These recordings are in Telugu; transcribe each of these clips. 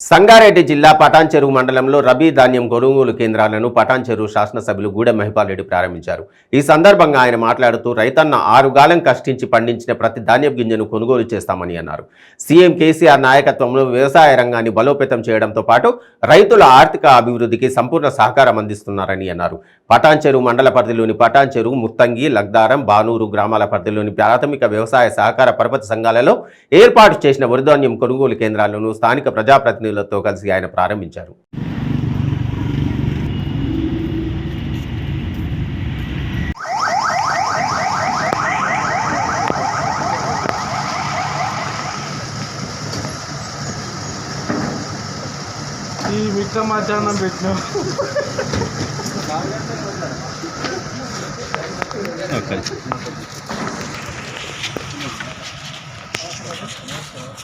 సంగారెడ్డి జిల్లా పటాన్చెరువు మండలంలో రబీ ధాన్యం కొనుగోలు కేంద్రాలను పటాన్చెరువు శాసనసభ్యులు గూడెం మహిపాల్ రెడ్డి ప్రారంభించారు. ఈ సందర్భంగా ఆయన మాట్లాడుతూ రైతన్న ఆరుగాలం కష్టించి పండించిన ప్రతి ధాన్యం గింజను కొనుగోలు చేస్తామని అన్నారు. సీఎం కేసీఆర్ నాయకత్వంలో వ్యవసాయ రంగాన్ని బలోపేతం చేయడంతో పాటు రైతుల ఆర్థిక అభివృద్ధికి సంపూర్ణ సహకారం అందిస్తున్నారని అన్నారు. పటాన్చెరువు మండల పరిధిలోని పటాన్చెరువు ముత్తంగి లగ్దారం బానూరు గ్రామాల పరిధిలోని ప్రాథమిక వ్యవసాయ సహకార పరపతి సంఘాలలో ఏర్పాటు చేసిన వరిధాన్యం కొనుగోలు కేంద్రాలను స్థానిక ప్రజాప్రతినిధులతో కలిసి ఆయన ప్రారంభించారు. ఈ మిట్ట మధ్యాహ్నం పెట్టినాం.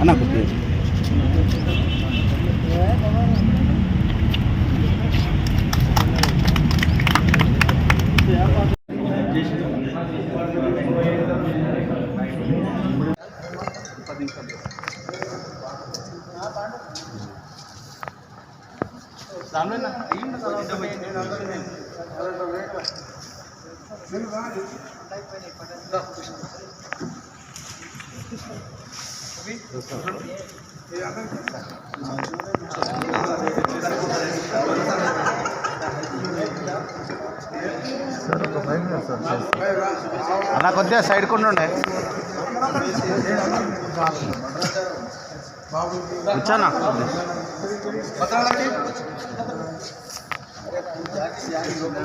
అన్న గుర్తు దానిలో అయ్యింది కదా చేస్తుంటే ఆ, అన్న కొద్దిగా కొద్దిగా సైడ్ కొండండి ఉండే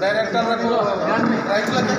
డైరెక్టర్ రైతులకి